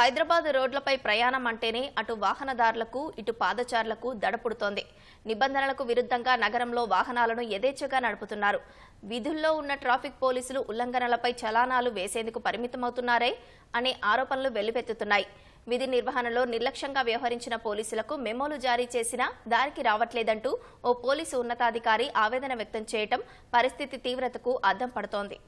హైదరాబాద్ రోడ్లపై ప్రయాణం అంటేనే అటు వాహనదారులకు ఇటు పాదచారులకు దడపుడుతోంది. నిబంధనలకు విరుద్ధంగా నగరంలో వాహనాలను యథేచ్ఛగా నడుపుతున్నారు. విధుల్లో ఉన్న ట్రాఫిక్ పోలీసులు ఉల్లంఘనలపై చలానాలు వేసేందుకు పరిమితమవుతున్నారే అనే ఆరోపణలు వెల్లువెత్తుతున్నాయి. విధి నిర్వహణలో నిర్లక్ష్యంగా వ్యవహరించిన పోలీసులకు మెమోలు జారీ చేసినా దారికి రావట్లేదంటూ ఓ పోలీసు ఉన్నతాధికారి ఆవేదన వ్యక్తం చేయటం పరిస్థితి తీవ్రతకు అద్దం పడుతోంది.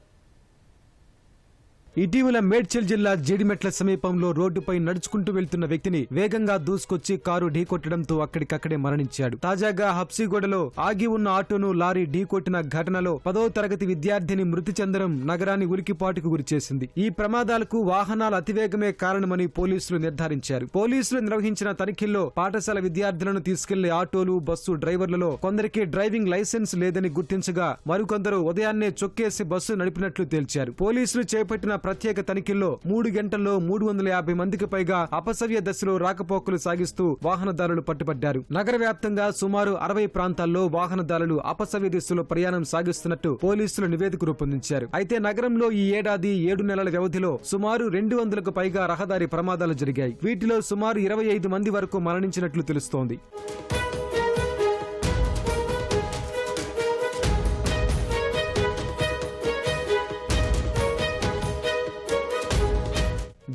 ఇటీవల మేడ్చల్ జిల్లా జీడిమెట్ల సమీపంలో రోడ్డుపై నడుచుకుంటూ వెళ్తున్న వ్యక్తిని వేగంగా దూసుకొచ్చి కారు ఢీకొట్టడంతో అక్కడికక్కడే మరణించాడు. తాజాగా హబ్సిగూడలో ఆగి ఉన్న ఆటోను లారీ ఢీకొట్టిన ఘటనలో పదో తరగతి విద్యార్థిని మృతి చెందడం నగరాన్ని ఉలికిపాటుకు గురిచేసింది. ఈ ప్రమాదాలకు వాహనాల అతివేగమే కారణమని పోలీసులు నిర్ధారించారు. పోలీసులు నిర్వహించిన తనిఖీల్లో పాఠశాల విద్యార్థులను తీసుకెళ్ళే ఆటోలు బస్సు డ్రైవర్లలో కొందరికి డ్రైవింగ్ లైసెన్స్ లేదని గుర్తించగా మరికొందరు ఉదయాన్నే చొక్కేసి బస్సు నడిపినట్లు తేల్చారు. పోలీసులు చేపట్టిన ప్రత్యేక తనిఖీల్లో మూడు గంటల్లో మూడు వందల యాభై మందికి పైగా అపసవ్య దశలో రాకపోకలు సాగిస్తూ వాహనదారులు పట్టుబడ్డారు. నగర వ్యాప్తంగా సుమారు అరవై ప్రాంతాల్లో వాహనదారులు అపసవ్య దిశలో ప్రయాణం సాగిస్తున్నట్టు పోలీసులు నివేదిక రూపొందించారు. అయితే నగరంలో ఈ ఏడాది ఏడు నెలల వ్యవధిలో సుమారు రెండు వందలకు పైగా రహదారి ప్రమాదాలు జరిగాయి. వీటిలో సుమారు ఇరవై ఐదు మంది వరకు మరణించినట్లు తెలుస్తోంది.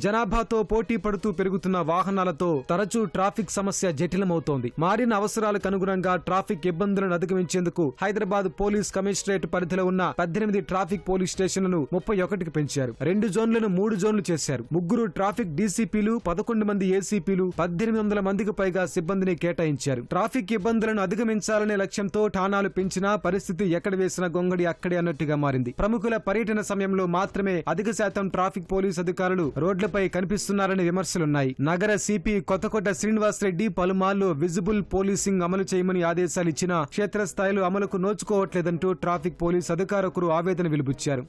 జనాభాతో పోటీ పడుతూ పెరుగుతున్న వాహనాలతో తరచూ ట్రాఫిక్ సమస్య జటిలమవుతోంది. మారిన అవసరాలకు అనుగుణంగా ట్రాఫిక్ ఇబ్బందులను అధిగమించేందుకు హైదరాబాద్ పోలీస్ కమిషనరేట్ పరిధిలో ఉన్న పద్దెనిమిది ట్రాఫిక్ పోలీస్ స్టేషన్లను ముప్పై ఒకటికి పెంచారు. రెండు జోన్లను మూడు జోన్లు చేశారు. ముగ్గురు ట్రాఫిక్ డీసీపీలు పదకొండు మంది ఏసీపీలు పద్దెనిమిది వందల మందికి పైగా సిబ్బందిని కేటాయించారు. ట్రాఫిక్ ఇబ్బందులను అధిగమించాలనే లక్ష్యంతో ఠాణాలు పెంచినా పరిస్థితి ఎక్కడ వేసిన గొంగడి అక్కడే అన్నట్టుగా మారింది. ప్రముఖుల పర్యటన సమయంలో మాత్రమే అధిక శాతం ట్రాఫిక్ పోలీస్ అధికారులు రోడ్ల రోడ్లపై కనిపిస్తున్నారని విమర్శలున్నాయి. నగర సిపి కొత్తకోట శ్రీనివాస్ రెడ్డి పలుమార్లు విజిబుల్ పోలీసింగ్ అమలు చేయమని ఆదేశాలు ఇచ్చినా క్షేత్రస్థాయిలో అమలుకు నోచుకోవట్లేదంటూ ట్రాఫిక్ పోలీస్ అధికారకులు ఆవేదన వెలుబుచ్చారు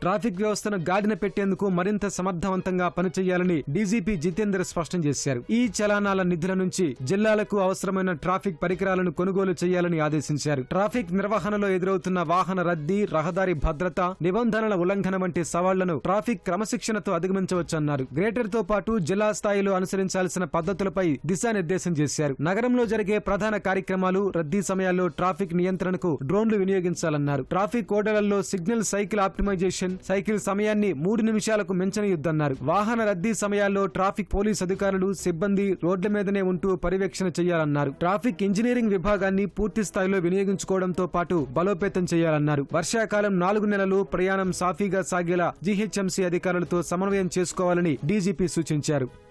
ట్రాఫిక్ వ్యవస్థను గాడిన పెట్టేందుకు మరింత సమర్థవంతంగా పనిచేయాలని డీజీపీ జితేందర్ స్పష్టం చేశారు. ఈ చలానాల నిధుల నుంచి జిల్లాలకు అవసరమైన ట్రాఫిక్ పరికరాలను కొనుగోలు చేయాలని ఆదేశించారు. ట్రాఫిక్ నిర్వహణలో ఎదురవుతున్న వాహన రద్దీ రహదారి భద్రత నిబంధనల ఉల్లంఘన వంటి సవాళ్ళను ట్రాఫిక్ క్రమశిక్షణతో అధిగమించవచ్చన్నారు. గ్రేటర్తో పాటు జిల్లా స్థాయిలో అనుసరించాల్సిన పద్ధతులపై దిశానిర్దేశం చేశారు. నగరంలో జరిగే ప్రధాన కార్యక్రమాలు రద్దీ సమయాల్లో ట్రాఫిక్ నియంత్రణకు డ్రోన్లు వినియోగించాలన్నారు. ట్రాఫిక్ ఓడలలో సిగ్నల్ సైకిల్ ఆప్టిమైజేషన్ సైకిల్ సమయాన్ని మూడు నిమిషాలకు మించనియొద్దన్నారు. వాహన రద్దీ సమయాల్లో ట్రాఫిక్ పోలీస్ అధికారులు సిబ్బంది రోడ్ల మీదనే ఉంటూ పర్యవేక్షణ చేయాలన్నారు. ట్రాఫిక్ ఇంజనీరింగ్ విభాగాన్ని పూర్తి స్థాయిలో వినియోగించుకోవడంతో పాటు బలోపేతం చేయాలన్నారు. వర్షాకాలం నాలుగు నెలలు ప్రయాణం సాఫీగా సాగేలా జీహెచ్ఎంసీ అధికారులతో సమన్వయం చేసుకోవాలని డీజీపీ సూచించారు.